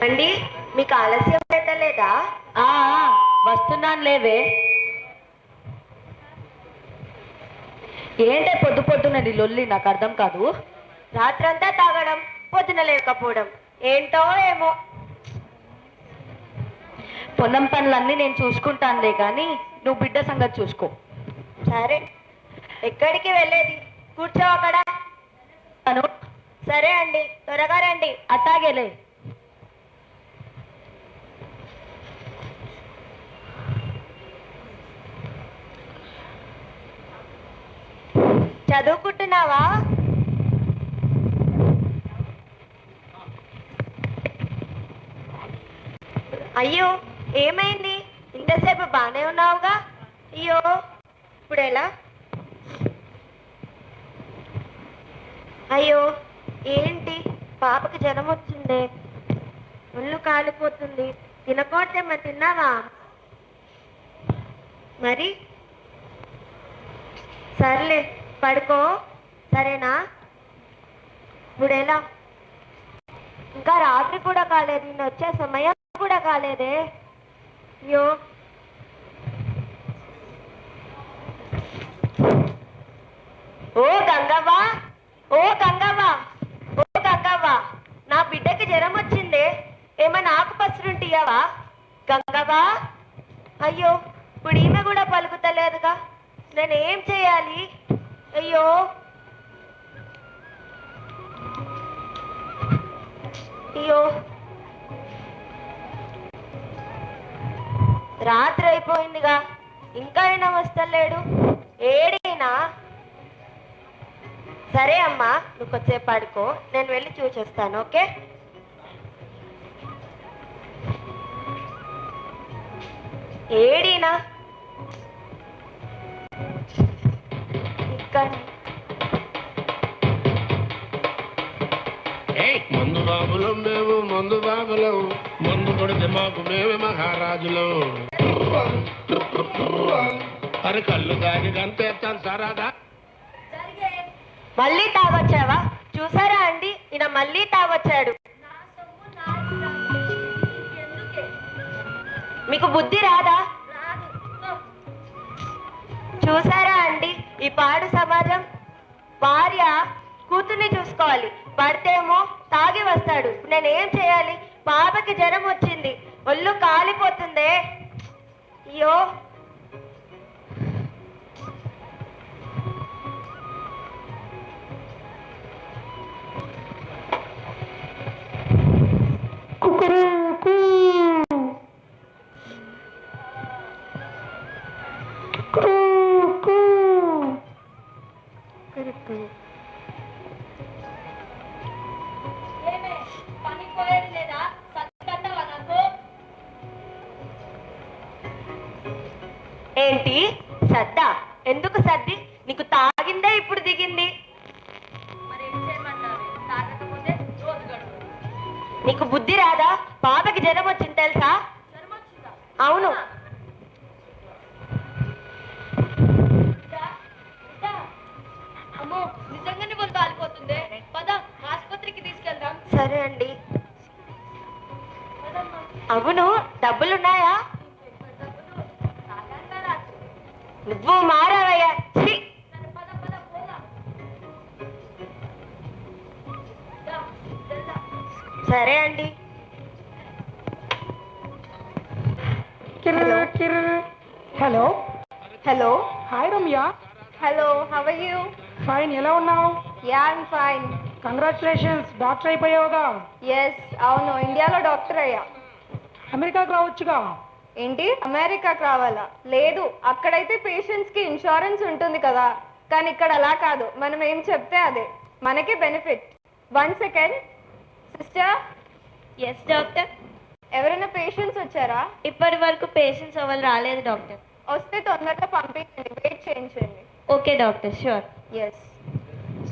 అండి మీకు ఆలస్యం అయితే లేదా వస్తున్నాను లేవే. ఏంటే పొద్దు పొద్దున్నది లొల్లి నాకు అర్థం కాదు? రాత్రంతా తాగడం పొద్దున లేకపోవడం ఏంటో ఏమో. పొలం పనులన్నీ నేను చూసుకుంటానులే కానీ నువ్వు బిడ్డ సంగతి చూసుకో. సరే. ఎక్కడికి వెళ్ళేది? కూర్చో అక్కడ. సరే అండి త్వరగా రండి. అట్టాగేలే చదువుకుంటున్నావా? అయ్యో ఏమైంది? ఇంతసేపు బానే ఉన్నావుగా? అయ్యో ఇప్పుడు ఎలా అయ్యో ఏంటి? పాపకి జ్వరం వచ్చిందే. ఒళ్ళు కాలిపోతుంది. తినకోతే మరి తిన్నావా? మరి? సర్లే. పడుకో. సరేనా? ఇప్పుడు ఎలా? ఇంకా రాత్రి కూడా కాలేదు నేను వచ్చే సమయం కూడా కాలేదే. అయ్యో. ఓ గంగవ్వ ఓ గంగవ్వ ఓ గంగవ్వ నా బిడ్డకి జ్వరం వచ్చిందే. ఏమైనా ఆకుపసరుంటియావా గంగవ్వ? అయ్యో ఇప్పుడు ఈమె కూడా పలుకుతలేదుగా. నేనేం చేయాలి? అయ్యో. అయ్యో. రాత్రి అయిపోయిందిగా ఇంకా అయినా వస్తలేడు. ఏడైనా? సరే అమ్మా నువ్వు కొద్దిసేపు పడుకో నేను వెళ్ళి చూసొస్తాను ఓకే? ఏడీనా? మందు బాబులం మేము మందు బాబులం. మందు కొడితే మాకు మేమే మహారాజులం. అరే కళ్ళు దాగి గంతేస్తాను సరాదా. మళ్ళీ తాగొచ్చావా? చూసారా అండి ఈయన మళ్ళీ తాగొచ్చాడు. మీకు బుద్ధి రాదా. చూసారా అండి? ఈ పాడు సమాజం భార్య కూతుర్ని చూసుకోవాలి. పడితేమో తాగి వస్తాడు. నేనేం చేయాలి? పాపకి జ్వరం వచ్చింది. ఒళ్ళు కాలిపోతుందే. అయ్యో. ఏంటి? సద్దా? ఎందుకు సర్ది? నీకు తాగిందే ఇప్పుడు దిగింది. నీకు బుద్ధి రాదా? పాపకి జ్వరం వచ్చింది అవును డబ్బులున్నాయా? నువ్వు మారావయ్యా! సరే అండి. Hello. Hello. Hi Ramya. Hello how you fine ఎలా ఉన్నావు? Yeah I'm fine congratulations doctor అయిపోయావుగా. Yes అవును ఇండియాలో డాక్టర్ అయ్యా. అమెరికాకు రావచ్చుగా? ఏంటి? అమెరికాకి రావాలా? లేదు అక్కడైతే పేషెంట్స్కి ఇన్సూరెన్స్ ఉంటుంది కదా. కానీ ఇక్కడ అలా కాదు. మనం ఏం చెప్తే అదే. మనకే benefit. One second. Sister? Yes doctor ఎవరైనా పేషెంట్స్ వచ్చారా? ఇప్పటి వరకు పేషెంట్స్ ఎవరు రాలేదు డాక్టర్ వస్తే తొందరగా పంపించండి. వెయిట్ చేయించండి. Okay doctor sure yes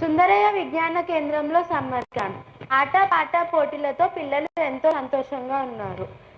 Sundarayya Vignana కేంద్రంలో సమ్మర్ క్యాంప్ ఆట పాట పోటీలతో పిల్లలు ఎంతో సంతోషంగా ఉన్నారు.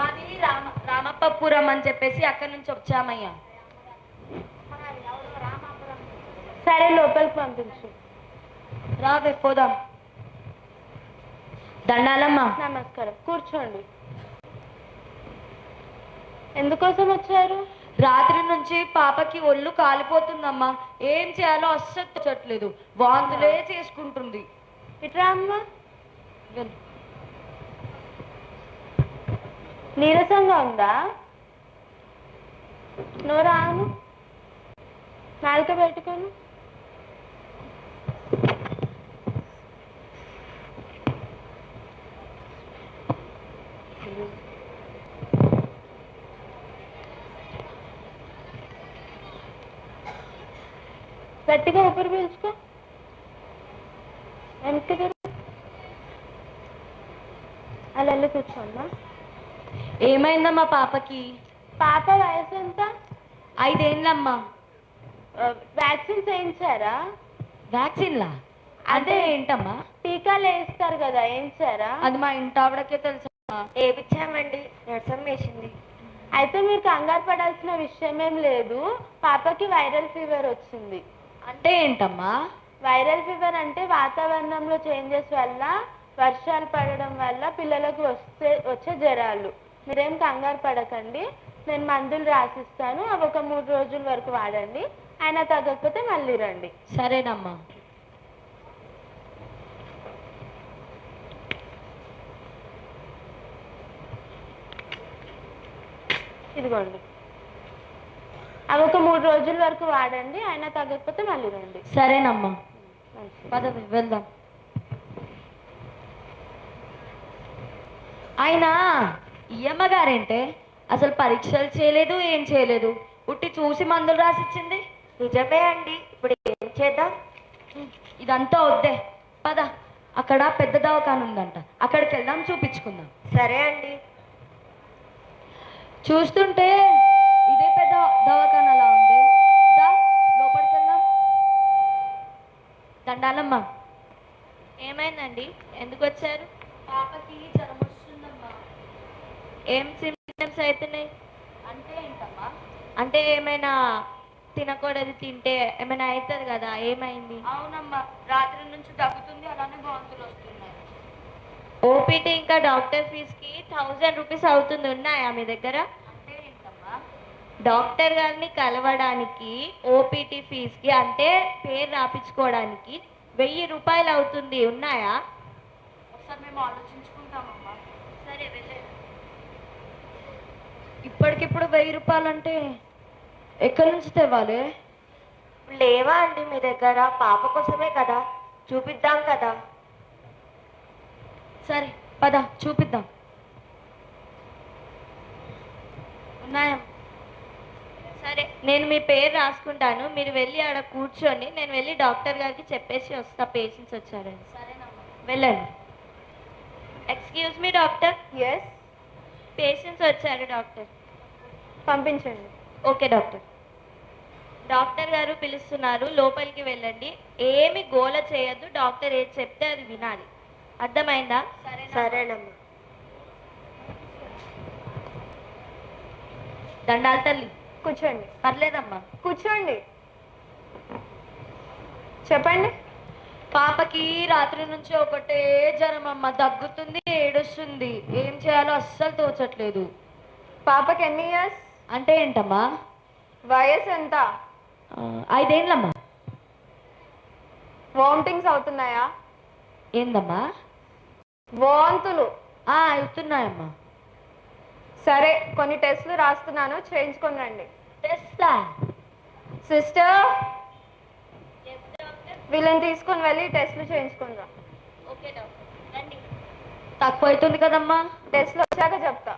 మాది రామ రామప్పపురం అని చెప్పేసి అక్కడి నుంచి వచ్చామయ్యా. సరే లోపలికి పంపించు. రావే పోదాం. దండాలమ్మ. నమస్కారం. కూర్చోండి. ఎందుకోసం వచ్చారు? రాత్రి నుంచి పాపకి ఒళ్ళు కాలిపోతుందమ్మా. ఏం చేయాలో అస్సలు తోచట్లేదు. వాంతులే చేసుకుంటుంది. ఇట్రా అమ్మా. వెళ్ళు. నీరసంగా ఉందా? నోరాను రాను. నాలుక పెట్టుకోను. గట్టిగా ఊపిరి పీల్చుకో. వెనక్కి అలా వెళ్ళి కూర్చోమ్మా ఏమైందమ్మా పాపకి? పాప వయసు ఎంత? ఐదేండ్లమ్మా. వ్యాక్సిన్స్ వేయించారా వ్యాక్సిన్లా? అదే. ఏంటమ్మా టీకాలు వేస్తారు కదా వేయించారా? అది మా ఇంటావిడకే తెలుసమ్మా ఏపిచ్చామండి నర్సం వేసింది అయితే మీరు కంగారు పడాల్సిన విషయం ఏం లేదు. పాపకి వైరల్ ఫీవర్ వచ్చింది. అంటే ఏంటమ్మా? వైరల్ ఫీవర్ అంటే వాతావరణంలో చేంజెస్ వల్ల వర్షాలు పడడం వల్ల పిల్లలకు వస్తే వచ్చే జ్వరాలు. మీరేం కంగారు పడకండి. నేను మందులు రాసిస్తాను. అవి ఒక మూడు రోజుల వరకు వాడండి. అయినా తగ్గకపోతే మళ్ళీ రండి. సరేనమ్మా. ఇదిగోండి. అవి ఒక మూడు రోజుల వరకు వాడండి. అయినా తగ్గకపోతే మళ్ళీ రండి. సరేనమ్మా. మంచిది. పద వెళ్దాం. అయినా ఈ అమ్మగారేంటే అసలు పరీక్షలు చేయలేదు ఏం చేయలేదు. ఉట్టి చూసి మందులు రాసిచ్చింది. నిజమే అండి. ఇప్పుడు ఏం చేద్దాం? ఇదంతా వద్దే. పద. అక్కడ పెద్ద దవాఖాన ఉందంట. అక్కడికి వెళ్దాం చూపించుకుందాం. సరే అండి. చూస్తుంటే ఇదే పెద్ద దవాఖానలా ఉంది. దా లోపలికి వెళ్దాం. దండాలమ్మ. ఏమైందండి? ఎందుకు వచ్చారు? పాపకి జ్వరం ఏం సిమ్టమ్స్ అవుతున్నాయి అంటే ఏంటమ్మా? అంటే ఏమైనా తినకూడదు తింటే ఏమైనా అవుతుంది కదా ఏమైంది? అవునమ్మా రాత్రి నుంచి తగ్గుతుంది అలానే వాంతులు వస్తున్నాయి. ఓపీటీ ఇంకా డాక్టర్ ఫీజ్కి థౌజండ్ రూపీస్ అవుతుంది ఉన్నాయా మీ దగ్గర? అంటే ఏంటమ్మా? డాక్టర్ గారిని కలవడానికి ఓపీటీ ఫీజ్కి అంటే పేరు రాపించుకోవడానికి వెయ్యి రూపాయలు అవుతుంది ఉన్నాయా? ఒకసారి మేము ఆలోచించుకుంటామమ్మా. సరే వెళ్ళండి ఇప్పటికిప్పుడు వెయ్యి రూపాయలంటే ఎక్కడి నుంచి తేవాలి? లేవా అండి మీ దగ్గర పాప కోసమే కదా చూపిద్దాం కదా. సరే పద చూపిద్దాం. ఉన్నాయా? సరే నేను మీ పేరు రాసుకుంటాను. మీరు వెళ్ళి ఆడ కూర్చోండి నేను వెళ్ళి డాక్టర్ గారికి చెప్పేసి వస్తా పేషెంట్స్ వచ్చారని. వెళ్ళండి. Excuse me doctor. Yes patients వచ్చారు డాక్టర్. పంపించండి. Okay doctor. డాక్టర్ గారు పిలుస్తున్నారు లోపలికి వెళ్ళండి. ఏమి గోల చేయొద్దు డాక్టర్ ఏది చెప్తే అది వినాలి. అర్థమైందా? సరేనమ్మా. దండాల తల్లి. కూర్చోండి. పర్లేదమ్మా. కూర్చోండి. చెప్పండి. పాపకి రాత్రి నుంచి ఒకటే జ్వరం అమ్మ దగ్గుతుంది ఏడుస్తుంది. ఏం చేయాలో అస్సలు తోచట్లేదు. పాపకి ఎన్ని ఇయర్స్ అంటే ఏంటమ్మా? వయసు ఎంత ఆ, ఐదేండ్లమ్మా. వామిటింగ్స్ అవుతున్నాయా? ఏందమ్మా? వాంతులు. ఆ అవుతున్నాయమ్మా సరే కొన్ని టెస్ట్లు రాస్తున్నాను చేయించుకొని రండి. సిస్టర్? వీళ్ళని తీసుకొని వెళ్ళి టెస్ట్లు రండి. తక్కువ అవుతుంది కదమ్మా. టెస్ట్లు వచ్చాక చెప్తా.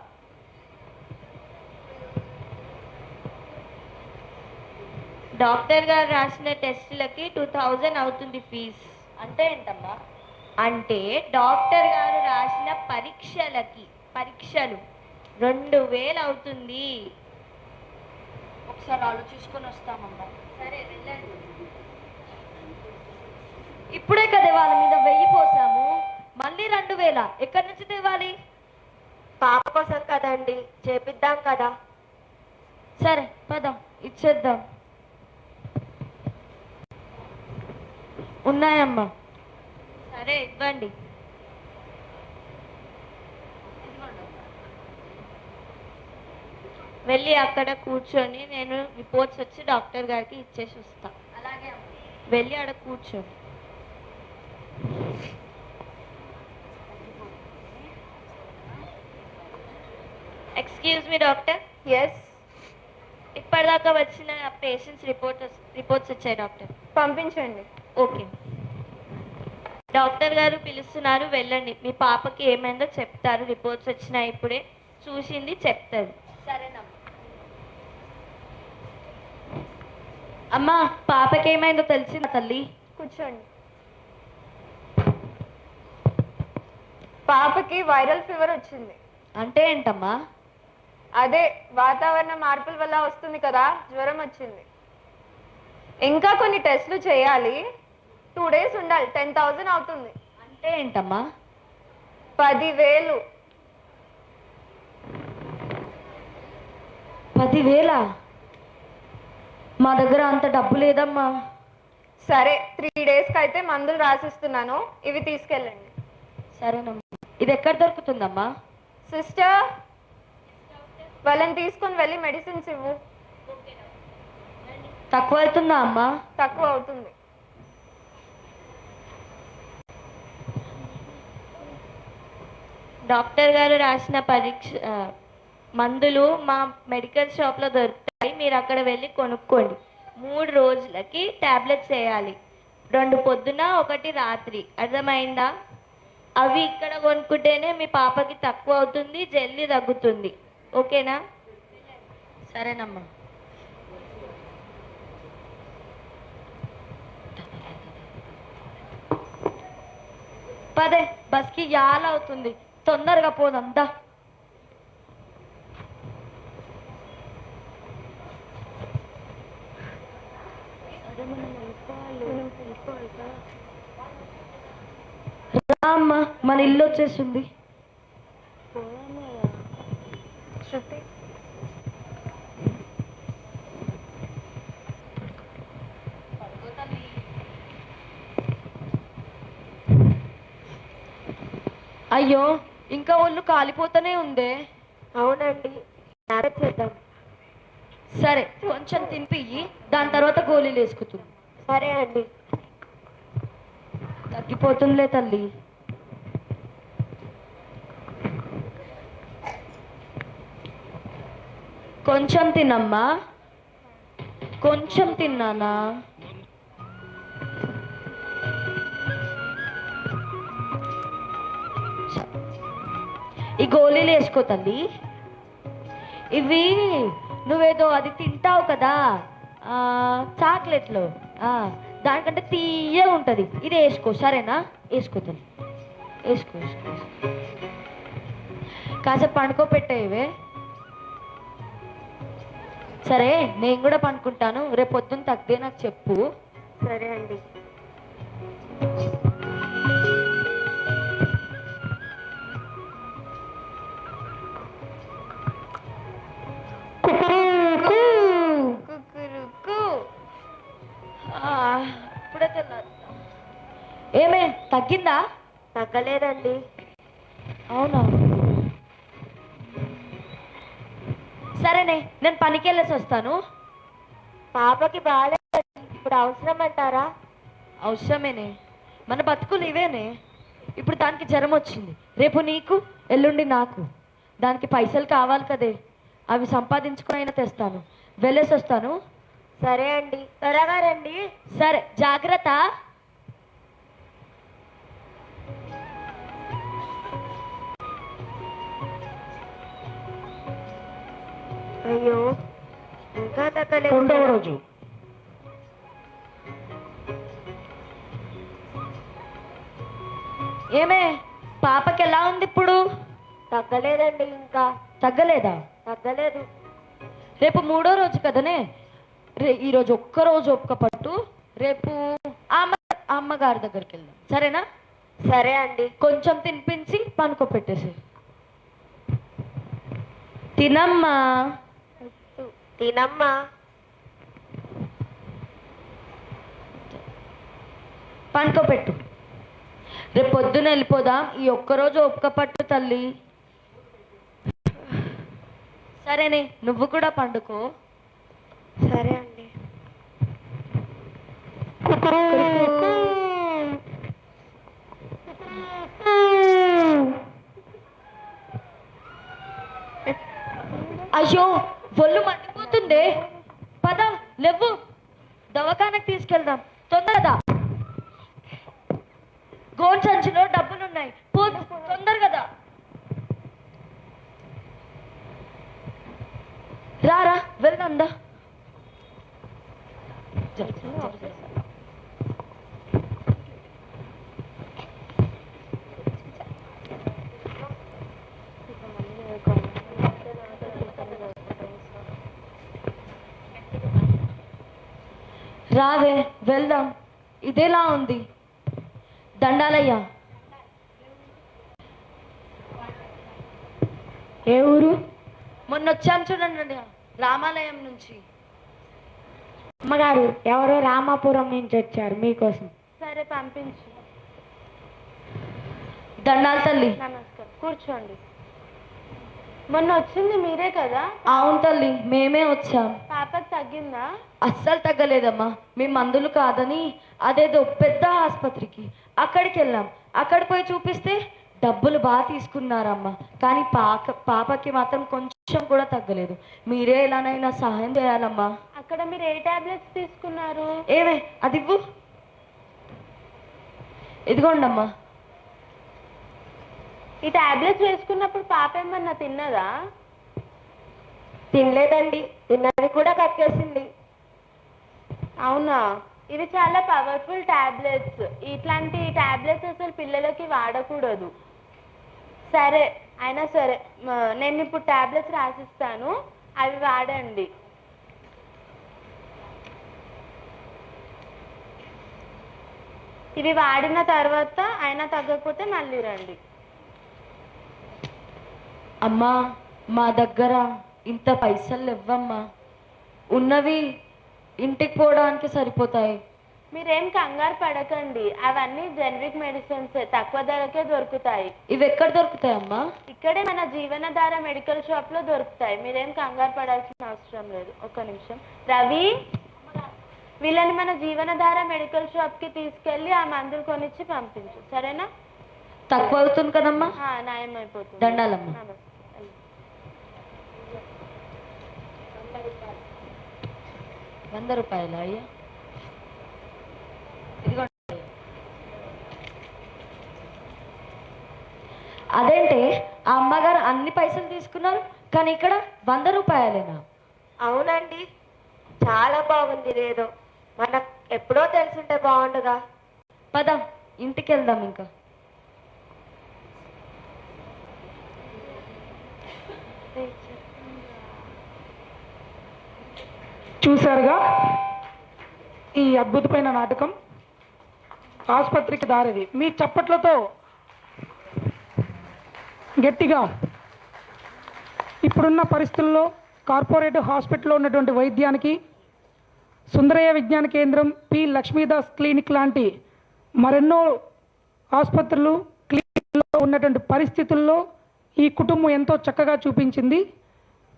డాక్టర్ గారు రాసిన టెస్టులకి టూ థౌజండ్ అవుతుంది ఫీజ్ అంటే ఏంటమ్మా అంటే డాక్టర్ గారు రాసిన పరీక్షలకి పరీక్షలు రెండు వేలు అవుతుంది. ఒకసారి ఆలోచించుకొని వస్తామమ్మా. సరే వెళ్ళండి. ఇప్పుడే కదా వాళ్ళ మీద వెయ్యి పోసాము. మళ్ళీ రెండు వేల? ఎక్కడి నుంచి తేవాలి? పాప కోసం కదండి. చేపిద్దాం కదా. సరే పదం. ఇచ్చేద్దాం. ఉన్నాయమ్మా. సరే ఇవ్వండి. వెళ్ళి అక్కడ కూర్చొని నేను రిపోర్ట్స్ వచ్చి డాక్టర్ గారికి ఇచ్చేసి వస్తా. అలాగే వెళ్ళి ఆడ కూర్చోండి. ఎక్స్క్యూజ్ మీ డాక్టర్ ఎస్ ఇప్పటిదాకా వచ్చిన పేషెంట్స్ రిపోర్ట్ రిపోర్ట్స్ వచ్చాయి డాక్టర్ పంపించండి. ఓకే. డాక్టర్ గారు పిలుస్తున్నారు వెళ్ళండి. మీ పాపకి ఏమైందో చెప్తారు. రిపోర్ట్స్ వచ్చినాయి ఇప్పుడే. చూసింది చెప్తారు. సరేనమ్మా. అమ్మా పాపకి ఏమైందో తెలిసిందా తల్లి? కూర్చోండి. పాపకి వైరల్ ఫీవర్ వచ్చింది. అంటే ఏంటమ్మా? అదే వాతావరణ మార్పుల వల్ల వస్తుంది కదా జ్వరం వచ్చింది. ఇంకా కొన్ని టెస్ట్లు చేయాలి. టూ డేస్ ఉండాలి టెన్ థౌజండ్ అవుతుంది. అంటే ఏంటమ్మా? పదివేలు. పదివేల? మా దగ్గర అంత డబ్బు లేదమ్మా. సరే త్రీ డేస్కి అయితే మందులు రాసిస్తున్నాను ఇవి తీసుకెళ్ళండి. సరేనమ్మా. ఇది ఎక్కడ దొరుకుతుందమ్మా? సిస్టర్ వాళ్ళని తీసుకొని వెళ్ళి మెడిసిన్స్ ఇవ్వు. తక్కువ అవుతుందా అమ్మా? తక్కువ అవుతుంది. డాక్టర్ గారు రాసిన పరీక్ష మందులు మా మెడికల్ షాప్లో దొరుకుతాయి. మీరు అక్కడ వెళ్ళి కొనుక్కోండి. మూడు రోజులకి టాబ్లెట్స్ వేయాలి. రెండు పొద్దున ఒకటి రాత్రి. అర్థమైందా? అవి ఇక్కడ కొనుక్కుంటేనే మీ పాపకి తక్కువ అవుతుంది జల్దీ తగ్గుతుంది. ఓకేనా? సరేనమ్మా. పదే బస్కి యాల అవుతుంది తొందరగా పోదంతా అమ్మా మన ఇల్లు వచ్చేసింది. శృతి. అయ్యో ఇంకా ఒళ్ళు కాలిపోతూనే ఉందే. అవునండి. మ్యారేజ్ చేద్దాం. సరే కొంచెం తినిపియ్యి దాని తర్వాత గోళీలు వేసుకుతుంది సరే అండి. తగ్గిపోతుందిలే తల్లి. కొంచెం తినమ్మా. కొంచెం తిన్నానా? ఈ గోళీలు వేసుకో తల్లి. ఇవి నువ్వేదో అది తింటావు కదా చాక్లెట్లు దానికంటే తీయ ఉంటుంది. ఇది వేసుకో సరేనా? వేసుకో తల్లి. వేసుకో వేసుకో కాసేపు పండుకో పెట్టేవే సరే నేను కూడా పండుకుంటాను. రేపు పొద్దున్న తగ్గే నాకు చెప్పు. సరే అండి. ఏమే తగ్గిందా? తగ్గలేదండి. అవునా? సరేనే నేను పనికి వెళ్ళేసి వస్తాను. పాపకి బాగాలేదు ఇప్పుడు అవసరం అంటారా అవసరమేనే. మన బతుకులు ఇవేనే. ఇప్పుడు దానికి జ్వరం వచ్చింది. రేపు నీకు ఎల్లుండి నాకు. దానికి పైసలు కావాలి కదే. అవి సంపాదించుకుని అయినా తెస్తాను. వెళ్ళేసి వస్తాను. సరే అండి. త్వరగా రండి. సరే జాగ్రత్త. అయ్యో ఇంకా తగ్గలేదు. రెండవ రోజు. ఏమే పాపకి ఎలా ఉంది ఇప్పుడు? తగ్గలేదండి ఇంకా. తగ్గలేదా? తగ్గలేదు. రేపు మూడో రోజు కదనే? రే ఈరోజు ఒక్క రోజు ఒక్క పట్టు రేపు ఆ అమ్మ అమ్మగారి దగ్గరికి వెళ్దాం. సరేనా? సరే అండి. కొంచెం తినిపించి పనుకో పెట్టేసి తినమ్మా. తినమ్మా. పనుకోపెట్టు రేపు పొద్దున వెళ్ళిపోదాం. ఈ ఒక్కరోజు ఒక్క పట్టు తల్లి. సరేనే నువ్వు కూడా పండుకో. సరే అండి. అయ్యో ఒళ్ళు మండిపోతుంది. పద లేవు దవాఖానకు తీసుకెళ్దాం. తొందరదా గోన్ సంచిలో డబ్బులు ఉన్నాయి పో తొందరగా దా. రారా వెళ్దాం దా జర, జర, జర. రావే వెళ్దాం ఇదేలా ఉంది? దండాలయ్యా. ఏ ఊరు? మొన్న వచ్చాను చూడండి రామాలయం నుంచి. అమ్మగారు ఎవరో రామాపురం నుంచి వచ్చారు మీకోసం. సరే పంపించు. దండాల తల్లి. నమస్కారం. కూర్చోండి. మొన్న వచ్చింది మీరే కదా? అవును తల్లి మేమే వచ్చాం. పాపకి తగ్గిందా? అస్సలు తగ్గలేదమ్మా. మీ మందులు కాదని అదేదో పెద్ద ఆసుపత్రికి. అక్కడికి వెళ్ళాం. అక్కడ పోయి చూపిస్తే డబ్బులు బాగా తీసుకున్నారమ్మా. కానీ పాక పాపకి మాత్రం కొంచెం కూడా తగ్గలేదు. మీరే ఎలానైనా సహాయం చేయాలమ్మా. అక్కడ మీరు ఏ టాబ్లెట్స్ తీసుకున్నారు? ఏమే అది ఇవ్వు. ఇదిగోండమ్మా. ఈ టాబ్లెట్స్ వేసుకున్నప్పుడు పాప ఏమన్నా తిన్నదా? తినలేదండి. తిన్నది కూడా కక్కేసింది అవునా? ఇవి చాలా పవర్ఫుల్ టాబ్లెట్స్. ఇట్లాంటి టాబ్లెట్స్ అసలు పిల్లలకి వాడకూడదు. సరే అయినా సరే నేను ఇప్పుడు టాబ్లెట్స్ రాసిస్తాను. అవి వాడండి. ఇవి వాడిన తర్వాత అయినా తగ్గకపోతే మళ్ళీ రండి. అమ్మా మా దగ్గర ఇంత పైసలు ఇవ్వమ్మా ఉన్నవి ఇంటికి పోవడానికి సరిపోతాయి. మీరేం కంగారు పడకండి. అవన్నీ జనరిక్ మెడిసిన్స్ తక్కువ ధరకే దొరుకుతాయి. ఇవి ఎక్కడ దొరుకుతాయమ్మా ఇక్కడే మన జీవనధార మెడికల్ షాప్లో దొరుకుతాయి. మీరేం కంగారు పడాల్సిన అవసరం లేదు. ఒక్క నిమిషం. రవి వీళ్ళని మన జీవనధార మెడికల్ షాప్కి తీసుకెళ్ళి ఆ మందులు కొనిచ్చి పంపించు. సరేనా? తక్కువ అవుతుంది కదమ్మా? ఆ, నయం అయిపోతుంది దండాలమ్మ. నమస్తే. వంద రూపాయలు అయ్యా. ఇదిగోండి. అదేంటే ఆ అమ్మగారు అన్ని పైసలు తీసుకున్నారు కానీ ఇక్కడ వంద రూపాయలేనా? అవునండి. చాలా బాగుంది ఇదేదో. మనకు ఎప్పుడో తెలుసుంటే బాగుండుగా. పద ఇంటికి వెళ్దాం ఇంకా. చూశారుగా? ఈ అద్భుతమైన నాటకం ఆసుపత్రికి దారిది. మీ చప్పట్లతో గట్టిగా ఇప్పుడున్న పరిస్థితుల్లో కార్పొరేట్ హాస్పిటల్లో ఉన్నటువంటి వైద్యానికి సుందరయ్య విజ్ఞాన కేంద్రం పి. లక్ష్మీదాస్ క్లినిక్ లాంటి మరెన్నో ఆసుపత్రులు క్లినిక్లో ఉన్నటువంటి పరిస్థితుల్లో ఈ కుటుంబం ఎంతో చక్కగా చూపించింది.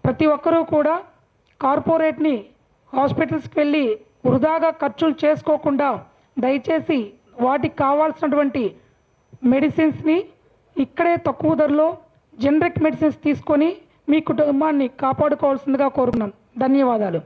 ప్రతి ఒక్కరూ కూడా కార్పొరేట్ని హాస్పిటల్స్కి వెళ్ళి వృధాగా ఖర్చులు చేసుకోకుండా దయచేసి వాటికి కావాల్సినటువంటి మెడిసిన్స్ని ఇక్కడే తక్కువ ధరలో జనరిక్ మెడిసిన్స్ తీసుకొని మీ కుటుంబాన్ని కాపాడుకోవాల్సిందిగా కోరుకున్నాను ధన్యవాదాలు.